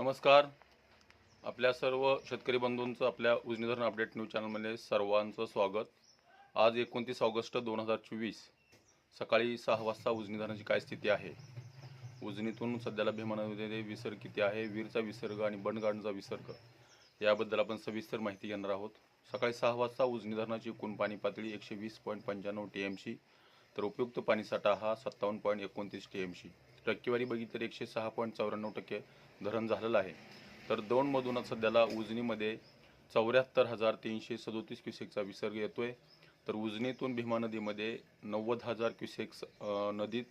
नमस्कार. आपल्या सर्व शेतकरी बंधूंचं आपल्या उजनी धरण अपडेट न्यूज चॅनलमध्ये सर्वांचं स्वागत. आज एकोणतीस ऑगस्ट दोन हजार चोवीस सकाळी सहा वाजता उजनी धरणाची काय स्थिती आहे? उजनीतून सध्याला भीमा नदीमध्ये विसर्ग किती आहे? वीरचा विसर्ग आणि बंडगाडचा विसर्ग याबद्दल आपण सविस्तर माहिती घेणार आहोत. सकाळी सहा वाजता उजनी धरणाची एकूण पाणी पातळी एकशे वीस पॉईंट पंच्याण्णव टी एम सी तर उपयुक्त पाणीसाठा हा सत्तावन्न पॉईंट एकोणतीस टी एम सी टक्केवारी बघितली तर एकशे सहा पॉईंट चौऱ्याण्णव टक्के धरण झालेलं आहे. तर दोनमधूनच सध्याला उजनीमध्ये चौऱ्याहत्तर हजार तीनशे सदोतीस क्युसेकचा विसर्ग येतो आहे तर उजनीतून भीमा नदीमध्ये नव्वद हजार क्युसेक्स नदीत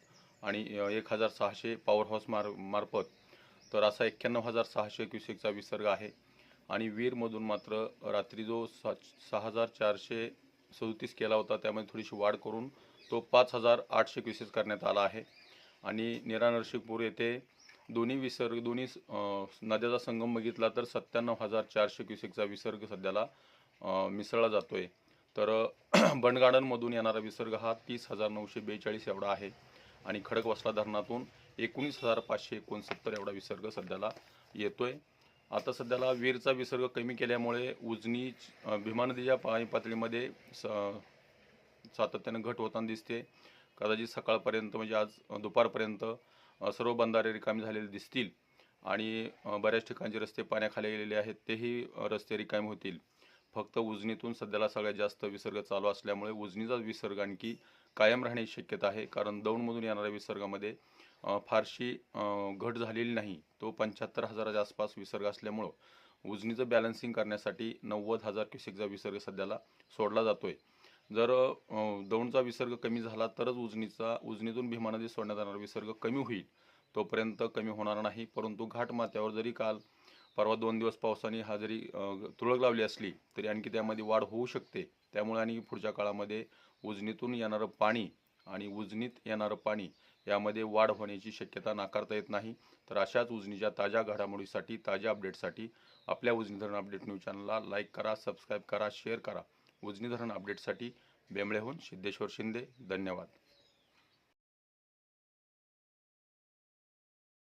आणि एक हजार सहाशे पॉवर हाऊस मार मार्फत. तर असा एक्क्याण्णव हजार सहाशे क्युसेकचा विसर्ग आहे. आणि वीरमधून मात्र रात्री जो सा सहा हजार चारशे सदोतीस केला होता त्यामध्ये थोडीशी वाढ करून तो पाच हजार आठशे क्युसेस करण्यात आला आहे. आणि निरा नरसिंगपूर येथे दोन्ही विसर्ग दोन्ही नद्याचा संगम बघितला तर सत्त्याण्णव हजार चारशे क्युसेकचा विसर्ग सध्याला मिसळला जातो आहे तर बंडगार्डनमधून येणारा विसर्ग हा तीस हजार नऊशे बेचाळीस एवढा आहे. आणि खडकवासला धरणातून एकोणीस हजार पाचशे एकोणसत्तर एवढा विसर्ग सध्याला येतो आहे आता सध्याला वीरचा विसर्ग कमी केल्यामुळे उजनी भीमा नदीच्या पाणी पातळीमध्ये स सातत्यानं घट होताना दिसते. कदाचित सकाळपर्यंत म्हणजे आज दुपारपर्यंत सर्व बंधारे रिकामी झालेले दिसतील आणि बऱ्याच ठिकाणचे रस्ते पाण्याखाली गेलेले आहेत तेही रस्ते रिकामी होतील. फक्त उजनीतून सध्याला सगळ्यात जास्त विसर्ग चालू असल्यामुळे उजनीचा विसर्ग आणखी कायम राहण्याची शक्यता आहे. कारण दौंडमधून येणाऱ्या विसर्गामध्ये फारशी घट झालेली नाही. तो पंच्याहत्तर हजाराच्या आसपास विसर्ग असल्यामुळं उजनीचं बॅलन्सिंग करण्यासाठी नव्वद हजार क्युसेकचा विसर्ग सध्याला सोडला जातो आहे जर दौंडचा विसर्ग कमी झाला तरच उजनीचा उजनीतून भीमा नदी सोडण्यात येणारा विसर्ग कमी होईल. तोपर्यंत कमी होणार नाही. परंतु घाटमाथ्यावर जरी काल परवा दोन दिवस पावसाने हा जरी तुळक लावली असली तरी आणखी त्यामध्ये वाढ होऊ शकते. त्यामुळे आणि पुढच्या काळामध्ये उजनीतून येणारं पाणी आणि उजनीत येणारं पाणी यामध्ये वाढ होण्याची शक्यता नाकारता येत नाही. तर अशाच उजनीच्या ताज्या घडामोडीसाठी ताज्या अपडेटसाठी आपल्या उजनी धरण अपडेट न्यूज चॅनलला लाईक करा सबस्क्राईब करा शेअर करा. उजनी धरण अपडेटसाठी बेंबळेहून सिद्धेश्वर शिंदे. धन्यवाद.